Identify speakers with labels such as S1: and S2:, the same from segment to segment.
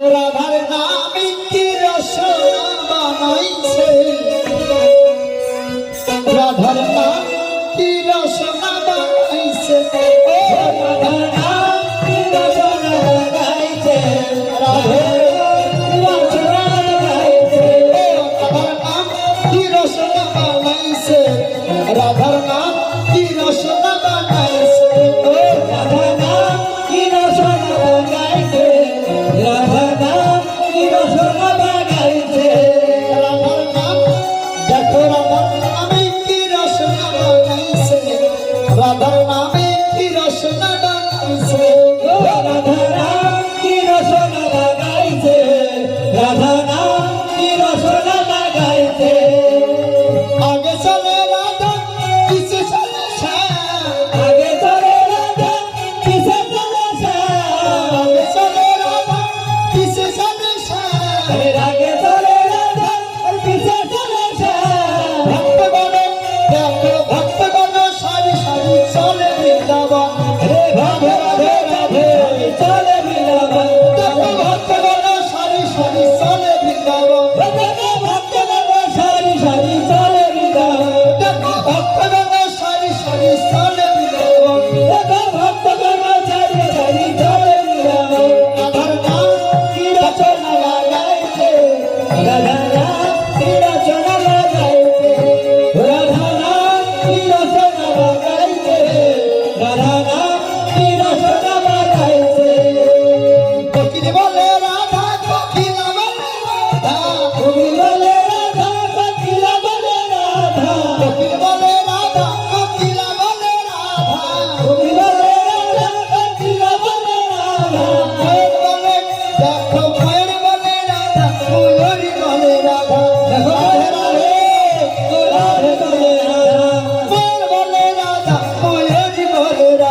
S1: রাধার নামে কি রসনা বানাইছে। রাধার নাম কি রসনা বানাইছে। রাধার নাম রাধা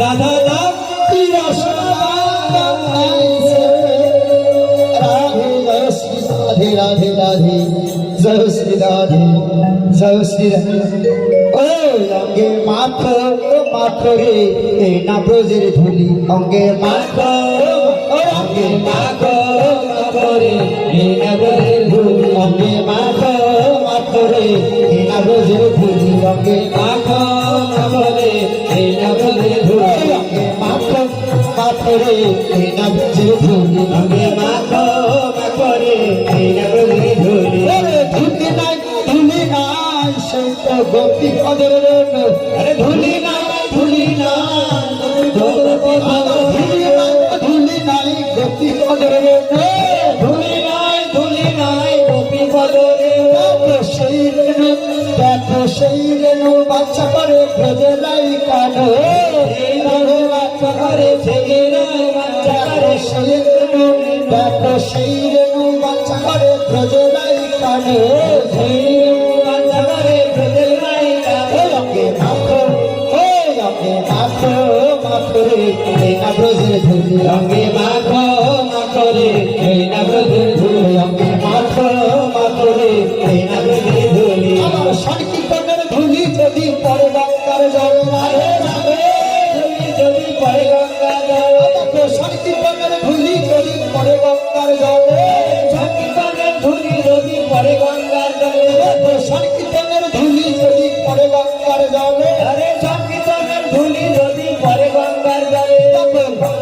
S1: রাধা রাম রাধে রাধে রাধে, জয় শ্রী রাধে, জয় শ্রী রাধে। অঙ্গে মাত্র মাত্র রে ধুলি। অঙ্গে মাত্র গোপী কদর আরে ধুলি না ধুলি না ধুলি নাই গোপী কদর ধুলি নাই ধুলি নাই গোপী কদর শরীর দেখো শরীর বাচ্চা করে ভেজে নাই কানো রসির বাঁচারে ব্রজরাই কানে।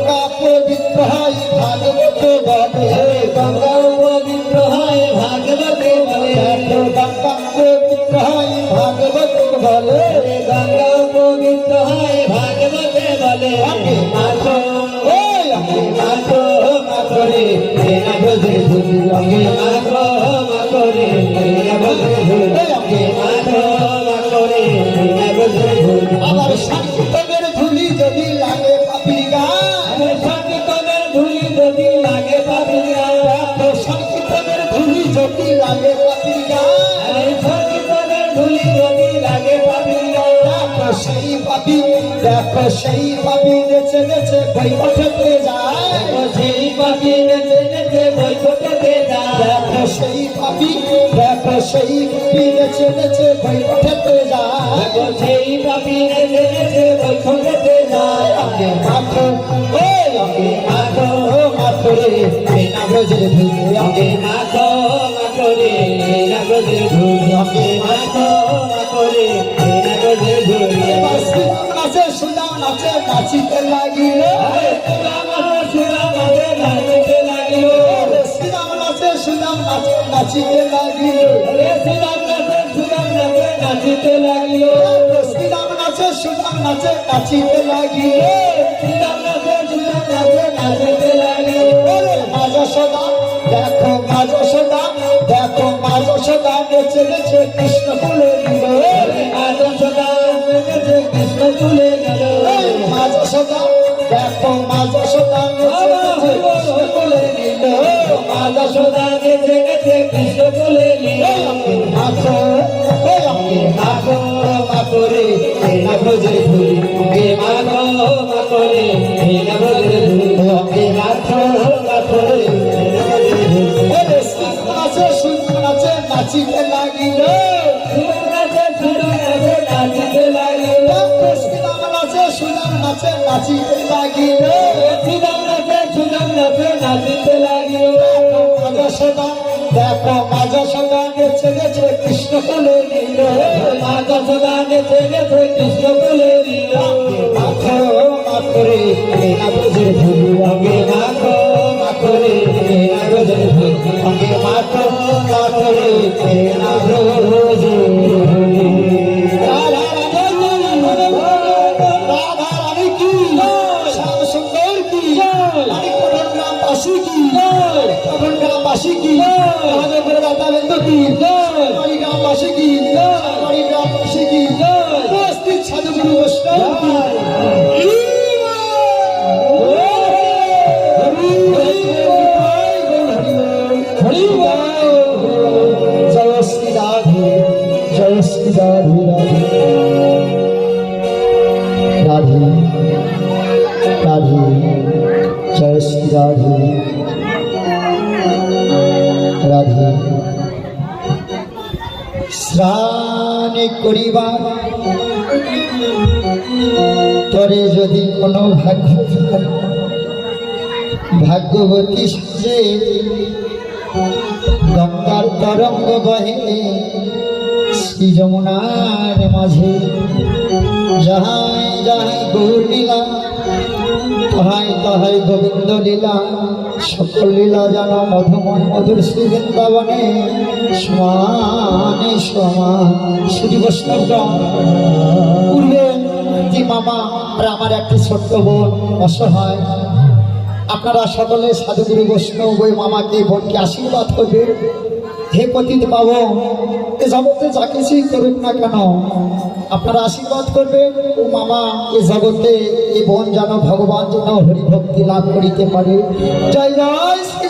S1: গঙ্গা পবিত্রহায় ভাগবত বলে
S2: গঙ্গা পবিত্রহায় ভাগবত বলে
S1: গঙ্গা পবিত্রহায় ভাগবত বলে গঙ্গা পবিত্রহায় ভাগবত
S2: বলে মাছো মাছো মাছো রে মাছো
S1: রে সেই পাপি নেচে নেচে ওঠতে যায়।
S2: সেই পাপি নেচে নেচে বৈঠকে যায়।
S1: দেখো সেই পাপি দেখো সেই পাপি নেচে নেচে ওঠতে যায়।
S2: সেই পাপি নেচে নেচে বৈঠকে যায়।
S1: আগে মাথো ওই আগে মাথো মাথো রে বিনা ভোজে ধুলি। আগে
S2: মাথো মাথরে নাগজে ধুলি। অঙ্গে মাথো মাথরে
S1: নাচে নাচিতে লাগিল। নাচিতে লাগিল। নাচিতে দেখো মাজা সদা, দেখো মাজা সদা, নেচে নেচে কৃষ্ণ বলে দিল। মাজা সদা কৃষ্ণ বলে এই আমি মাথো এই আমি মাথো মাথো রে এই না ভোজে ধুলি
S2: গে মাগো মাকরে হেনা বলে ধুলি
S1: আমি মাথো মাথো রে। ওরে শ্রীরাম নাচে সুদাম নাচিতে লাগিল দেখো শ্রীরাম নাচে নাচিতে লাগিল নেচে কৃষ্ণ বলে দিল মাথো মাথো রে এই না ভোজে ধুলি আমি মাথো রাধে। রাধে। স্নান করিবা তরে যদি কোনো ভাগ্য ভাগ্যবতী সাজে গঙ্গার তরঙ্গ বহে, শ্রী যমুনার মাঝে যাহাই যাহাই গৌর তাহাই তাহাই গোবিন্দ লীলা। সকল লীলা যেন মধুময় মধুর শ্রী বৃন্দাবনে সমানে সমান। শ্রী বৈষ্ণবগণ পূর্বে মামা, আর আমার একটি ছোট্ট বোন অসহায়। আপনারা সকলে সাধুগুরু বৈষ্ণব ওই মামাকে বোনকে আশীর্বাদ করবে হে পতিত পাবো এ জগতে যা কিছুই করুক না কেন, আপনারা আশীর্বাদ করবেন। ও মামা, এ জগতে এ বোন যেন ভগবান যেন হরি ভক্তি লাভ করিতে পারে। জয় জয় শ্রী।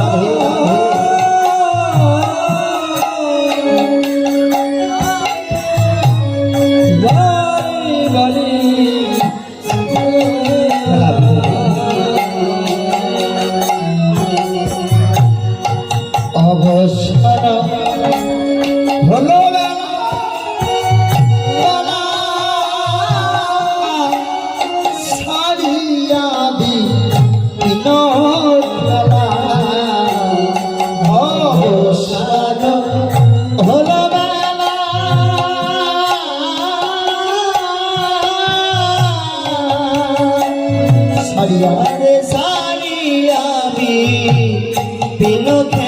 S1: oh. ছাড়িয়া
S2: আরে সারি আমি বিনো